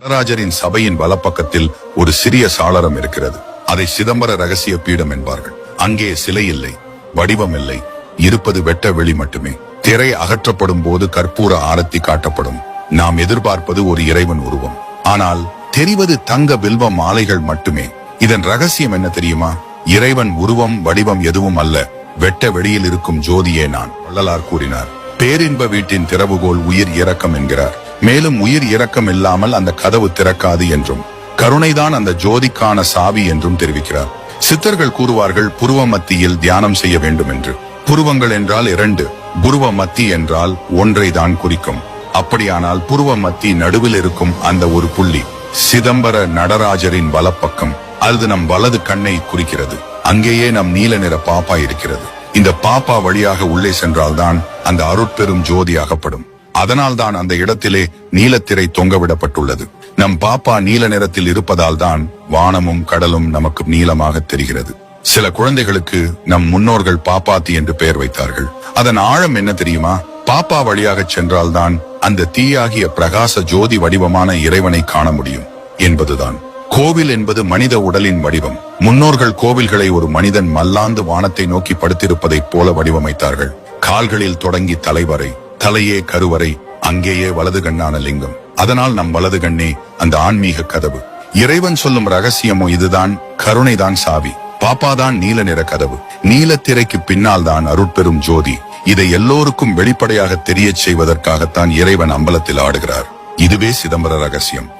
நடராஜரின் சபையின் வலப்பக்கத்தில் ஒரு சிறிய சாளரம் இருக்கிறது. அதை சிதம்பர ரகசிய பீடம் என்பார்கள். அங்கே சிலை இல்லை வடிவம் இல்லை இருப்பது வெட்ட வெளி மட்டுமே. திரை அகற்றப்படும் போது கற்பூர ஆரத்தி காட்டப்படும். நாம் எதிர்பார்ப்பது ஒரு இறைவன் உருவம். ஆனால் தெரிவது தங்க வில்வ மாலைகள் மட்டுமே. இதன் ரகசியம் என்ன தெரியுமா? இறைவன் உருவம் வடிவம் எதுவும் அல்ல. வெட்ட வெளியில் இருக்கும் ஜோதியே நான் வள்ளலார் கூறினார். பேரின்ப வீட்டின் திறவுகோல் உயிர் இறக்கம் என்கிறார். மேலும் உயிர் இரக்கம் இல்லாமல் அந்த கதவு திறக்காது என்றும் கருணைதான் அந்த ஜோதிக்கான சாவி என்றும் தெரிவிக்கிறார். சித்தர்கள் கூறுவார்கள் புருவ மத்தியில் தியானம் செய்ய வேண்டும் என்று. புருவங்கள் என்றால் இரண்டு புருவ மத்தி என்றால் ஒன்றை தான் குறிக்கும். அப்படியானால் புருவ மத்தி நடுவில் இருக்கும் அந்த ஒரு புள்ளி சிதம்பர நடராஜரின் வலப்பக்கம் அது நம் வலது கண்ணை குறிக்கிறது. அங்கேயே நம் நீல நிற பாப்பா இருக்கிறது. இந்த பாப்பா வழியாக உள்ளே சென்றால்தான் அந்த அருட்பெரும் ஜோதி அகப்படும். அதனால்தான் அந்த இடத்திலே நீலத்திரை தொங்கவிடப்பட்டுள்ளது. நம் பாப்பா நீல நிறத்தில் இருப்பதால் தான் வானமும் கடலும் நமக்கு நீலமாக தெரிகிறது. சில குழந்தைகளுக்கு நம் முன்னோர்கள் பாப்பாத்தி என்று பெயர் வைத்தார்கள். அதன் ஆழம் என்ன தெரியுமா? பாப்பா வழியாக சென்றால்தான் அந்த தீயாகிய பிரகாச ஜோதி வடிவமான இறைவனை காண முடியும் என்பதுதான். கோவில் என்பது மனித உடலின் வடிவம். முன்னோர்கள் கோவில்களை ஒரு மனிதன் மல்லாந்து வானத்தை நோக்கி படுத்திருப்பதைப் போல வடிவமைத்தார்கள். கால்களில் தொடங்கி தலைவரை தலையே கருவறை அங்கேயே வலது கண்ணான லிங்கம். அதனால் நம் வலது கண்ணே அந்த ஆன்மீக கதவு. இறைவன் சொல்லும் ரகசியமோ இதுதான் கருணைதான் சாவி. பாப்பாதான் நீல நிற கதவு. நீலத்திரைக்கு பின்னால் தான் அருட்பெரும் ஜோதி. இதை எல்லோருக்கும் வெளிப்படையாக தெரியச் செய்வதற்காகத்தான் இறைவன் அம்பலத்தில் ஆடுகிறார். இதுவே சிதம்பர ரகசியம்.